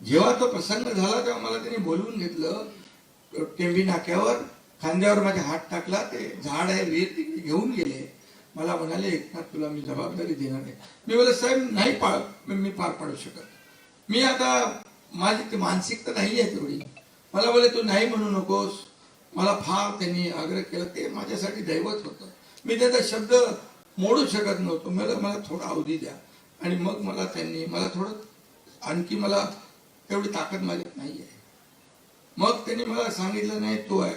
जेव्हा तो प्रसंग झाला तेव्हा मला त्यांनी बोलवून घेतलं टेंबी नाक्यावर खांद्यावर माझे हात टाकला ते झाड आहे वीर तिकडे घेऊन गेले. मला म्हणाले एकनाथ तुला मी जबाबदारी देणार आहे मी बोला साहेब नाही पाळ मी पार पाडू शकत. मी आता माझी ती मानसिकता नाही आहे तेवढी. मला बोले तू नाही म्हणू नकोस. मला फार त्यांनी आग्रह केला ते माझ्यासाठी दैवत होतं. मी त्याचा शब्द मोडू शकत नव्हतो. मला मला थोडा अवधी द्या. आणि मग मला त्यांनी मला थोडं आणखी मला तेवढी ताकद माझ्यात नाही आहे मग त्यांनी मला सांगितलं नाही तो आहे.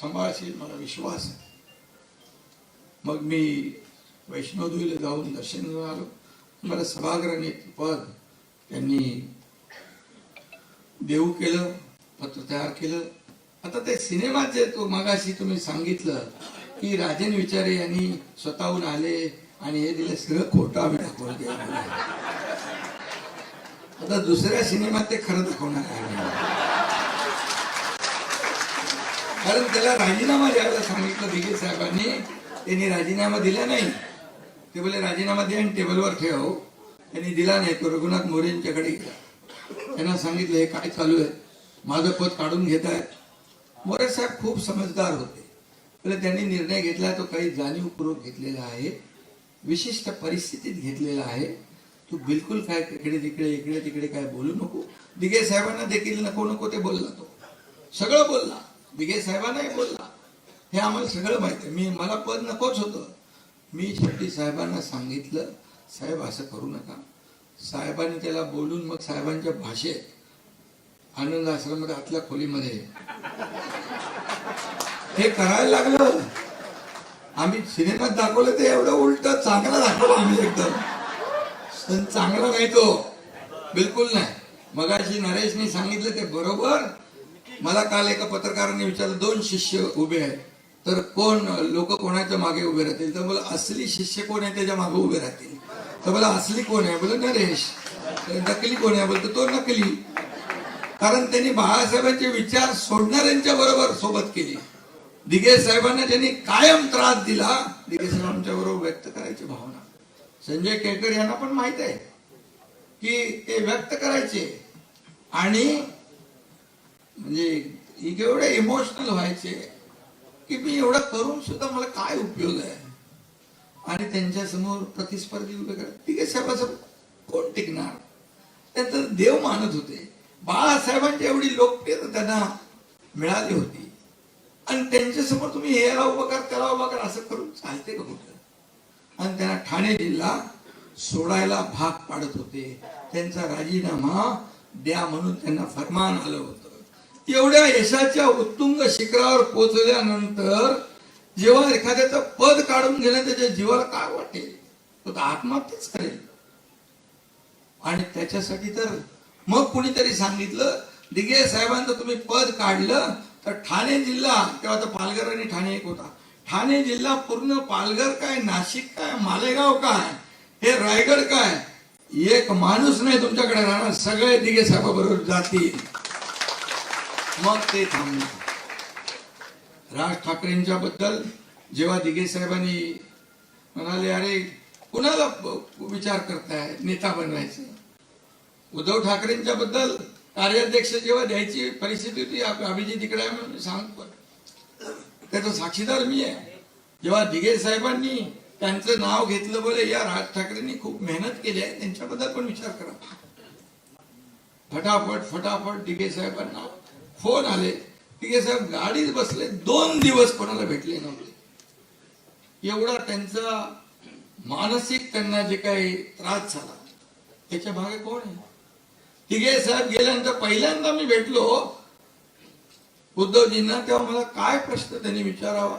सांभाळशील मला विश्वास आहे. मग मी वैष्णोदेवीला जाऊन दर्शन घेऊन आलो. मला सभागृहाने पद त्यांनी देऊ केलं पत्र तयार केलं. आता ते सिनेमाचे तो मगाशी तुम्ही सांगितलं की राजन विचारे यांनी स्वतःहून आले आणि हे दिलं सगळं खोटा मी दाखवलं आता दुसऱ्या सिनेमात ते खरं दाखवणार आहे. कारण त्याला राजीनामा द्यायला सांगितलं दिगे साहेबांनी. त्यांनी राजीनामा दिला नाही. ते बोले राजीनामा दे आणि टेबलवर ठेव. त्यांनी दिला नाही तो रघुनाथ मोरेंच्याकडे गेला. त्यांना सांगितलं हे काय चालू आहे? माझं पद काढून घेत आहेत मोरे साहेब खूप समजदार होते. तर त्यांनी निर्णय घेतला तो काही जाणीवपूर्वक घेतलेला आहे. विशिष्ट परिस्थितीत घेतलेला आहे. तू बिलकुल काय इकडे तिकडे इकडे तिकडे काय बोलू नको. दिगे साहेबांना देखील नको नको ते बोलला तो. सगळं बोलला. दिगे साहेबांनाही बोलला. हे आम्हाला सगळं माहिती आहे. मी मला पद नकोच होतं. मी शेवटी साहेबांना सांगितलं साहेब असं करू नका. साहेबांनी त्याला बोलून मग साहेबांच्या भाषेत आनंद आश्रमात आतल्या खोलीमध्ये हे करायला लागलं. आम्ही सिनेमात दाखवलं ते एवढं उलट चांगला दाखवलं आम्ही एकदम. पण चांगला नाही तो. बिलकुल नाही. मगाशी नरेशने सांगितलं ते बरोबर. मला काल एका पत्रकाराने विचारलं दोन शिष्य उभे आहेत तर कोण लोक कोणाच्या मागे उभे राहतील? तर मला असली शिष्य कोण आहे त्याच्यामागे उभे राहतील? तर मला असली कोण आहे? बोल नरेश. नकली कोण आहे? बोलतो तो नकली. कारण त्यांनी बाळासाहेबांचे विचार सोडणाऱ्यांच्या बरोबर सोबत केली. दिगे साहेबांना त्यांनी कायम त्रास दिला. दिगे साहेबांच्या बरोबर व्यक्त करायची भावना संजय केळकर यांना पण माहीत आहे की ते व्यक्त करायचे आणि म्हणजे एवढे इमोशनल व्हायचे की मी एवढं करून सुद्धा मला काय उपयोग आहे? आणि त्यांच्यासमोर प्रतिस्पर्धी उभे करत ठीक आहे साहेबाचं कोण टिकणार? त्यांचं देव मानत होते. बाळासाहेबांची एवढी लोकप्रियता त्यांना मिळाली होती. आणि त्यांच्यासमोर तुम्ही हे उभं कर त्याला उभं कर असं करून चालते का कुठं? आणि त्यांना ठाणे जिल्हा सोडायला भाग पाडत होते. त्यांचा राजीनामा द्या म्हणून त्यांना फरमान आलं होतं. एवढ्या यशाच्या उत्तुंग शिखरावर पोहोचल्यानंतर जेव्हा एखाद्याचं पद काढून गेलं त्याच्या जीवाला काय वाटेल? तो तर आत्महत्याच करेल. आणि त्याच्यासाठी तर मग कुणीतरी सांगितलं दिगे साहेबांचं तुम्ही पद काढलं तर ठाणे जिल्हा तेव्हा तर पालघर आणि ठाणे एक होता. ठाणे जिल्हा पूर्ण पालघर काय नाशिक काय मालेगाव काय हे रायगड काय? एक माणूस नाही तुमच्याकडे राहणार सगळे दिघे साहेबाबरोबर जातील. मग ते थांबणार राज ठाकरेंच्या बद्दल जेव्हा दिघे साहेबांनी म्हणाले अरे कुणाला विचार करताय? नेता बनवायचं. उद्धव ठाकरेंच्या बद्दल कार्याध्यक्ष जेव्हा द्यायची परिस्थिती होती अभिजित इकडे म्हणून सांगतो. त्याचा साक्षीदार मी आहे. जेव्हा दिघे साहेबांनी त्यांचं नाव घेतलं बोले या राज ठाकरेंनी खूप मेहनत केली आहे त्यांच्याबद्दल पण विचार करा. फटाफट फटाफट दिघे साहेबांना फोन आले. दिघे साहेब गाडीत बसले दोन दिवस कोणाला भेटले नव्हते. एवढा त्यांचा मानसिक त्यांना जे काही त्रास झाला त्याच्यामागे कोण आहे? तिघे साहेब गेल्यानंतर पहिल्यांदा मी भेटलो उद्धवजींना तेव्हा मला काय प्रश्न त्यांनी विचारावा?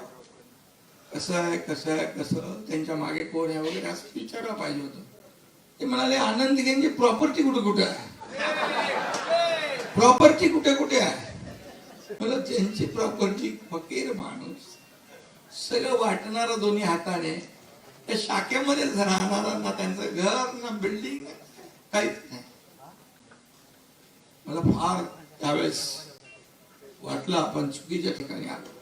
कसं आहे कसं आहे कसं? त्यांच्या मागे कोण आहे वगैरे? असं विचारलं पाहिजे होतं. ते म्हणाले आनंद घेंची प्रॉपर्टी कुठे कुठे आहे? प्रॉपर्टी कुठे कुठे आहे? मला त्यांची प्रॉपर्टी फकीर माणूस सगळं वाटणारा दोन्ही हाताने त्या शाखेमध्येच राहणारा ना त्यांचं घर ना बिल्डिंग काहीच नाही. मला फार त्यावेळेस वाटलं आपण चुकीच्या ठिकाणी आलो.